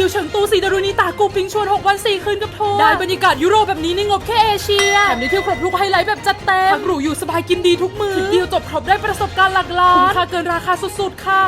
คิวเฉิงตูสีดารุณีตากูปิงชวน 6 วัน 4 คืนกับทัวร์ได้บรรยากาศยุโรปแบบนี้ในงบแค่เอเชียแถมได้เที่ยวครบทุกไฮไลท์แบบจัดเต็มพักหรูอยู่สบายกินดีทุกมือทริปเดียวจบครบได้ประสบการณ์หลักล้านคุ้มค่าเกินราคาสุดๆ ค่ะ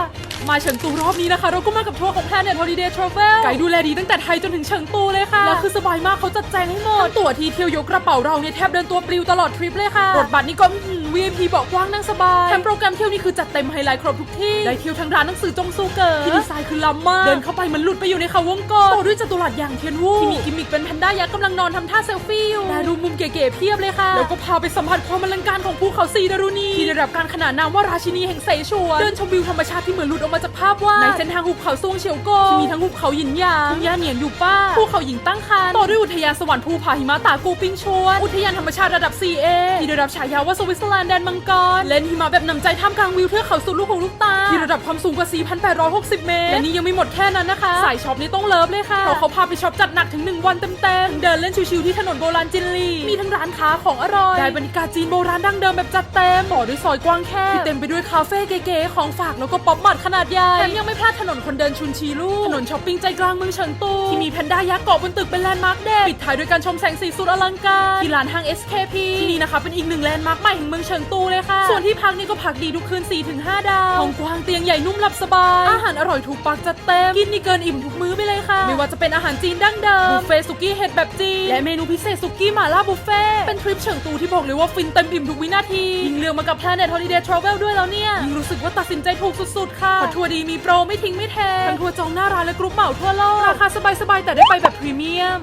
มาเฉิงตูรอบนี้นะคะ เราก็มากับทัวร์ของ Planet Holiday Travel ไกด์ดูแลดีตั้งแต่ไทยจนถึงเฉิงตูเลยค่ะแล้วคือสบายมากเขาจัดแจงให้หมดทั้งตั๋วทีเที่ยวยกกระเป๋าเราเนี่ยแทบเดินตัวปลิวตลอดทริปเลยค่ะรถบัสนี่ก็อื้อหือ VIP เบาะกว้างนั่งสบายแถมโปรแกรมเที่ยวนี่คือจัดเต็มไฮไลท์ครบทุกที่ ได้เที่ยวทั้งร้านหนังสือจงซูเก๋อที่ดีไซน์คือล้ำมาก เดินเข้าไปเหมันหลุดไปอยู่ในเขาวงกตต่อด้วยจัตุรัสอย่างเทียนวูที่มีกิมมิคเป็นแพนด้ายักษ์กำลังนอนทำท่าเซลฟี่อยู่ได้ดูมุมเก๋ๆเพียบเลยค่ะ แล้วก็พาไปสัมผัสความอลังการของภูเขาสีดารุณีที่ได้รับการขนานนามว่าราชินีแห่งเสฉวนเดินชมวิวธรรมชาติที่เหมือนหลุดออกมาจากภาพวาดในเส้นทางหุบเขาซวงเฉียวโกที่มีทั้งหุบเขาหยินหยางทุ่งหญ้าเหนียนอยู่ป้าภูเขาหญิงตั้งครรภ์ต่อด้วยอุทยานสวรรค์ภูผาหิมะตากูปิงชวนอุทยานธรรมชาติระดับ 4A ที่ได้รับฉายาว่าสวิตเซอร์แลนด์แดนมังกรเล่นหิมะแบบนำใจท่ามกลางวิวเทือกเขาสุดลูกหูลูกตา ที่ระดับความสูงกว่า 4,860 เมตร และนี่ยังไม่หมดแค่นั้นนะคะ สายช็อปนี่ต้องเลิฟเลยค่ะ เพราะเขาพาไปช็อปจัดหนักถึง 1 วันเต็มๆ เดินเล่นชิวๆที่ถนนโบราณจินลี มีทั้งร้านค้าของอร่อย ได้บรรยากาศจีนโบราณดั้งเดิมแบบจัดเต็มต่อด้วยซอยกว้างแคบที่เต็มไปด้วยคาเฟ่เก๋ๆ ของฝากแล้วก็ป๊อปมาร์ทขนาดใหญ่ แถมยังไม่พลาดถนนคนเดินชุนชีลูกถนนช้อปปิ้งใจกลางเมืองเฉิงตูที่มีแพนด้ายักษ์เกาะบนตึกเป็นแลนด์มาร์คเด็ดปิดท้ายด้วยการชมแสงสีสุดอลังการที่ร้านห้าง SKP ที่นี่นะคะเป็นอีกหนึ่งแลนด์มาร์คใหม่แห่งเมืองเฉิงตูเลยค่ะ ส่วนที่พักนี่ก็พักดีทุกคืน 4-5 ดาวห้องกว้างเตียงใหญ่นุ่มหลับสบาย อาหารอร่อยถูกปากจัดเต็ม กินนี่เกินอิ่มทุกมื้อไปเลยค่ะ ไม่ว่าจะเป็นอาหารจีนดั้งเดิมบุฟเฟ่ต์สุกี้เห็ดแบบจีน และเมนูพิเศษสุกี้หม่าล่าบุฟเฟ่ต์เป็นทริปเฉิงตูที่บอกเลยว่าฟินเต็มอิ่มทุกวินาทียิ่งเลือกมากับ Planet Holiday Travel ด้วยแล้วเนี่ยยิ่งรู้สึกว่าตัดสินใจถูกสุดๆค่ะเพราะทัวร์ดีมีโปรไม่ทิ้งไม่แทงทั้งทัวร์จองหน้าร้านและกรุ๊ปเหมาทั่วโลกราคาสบายๆแต่ได้ไปแบบพรีเมียม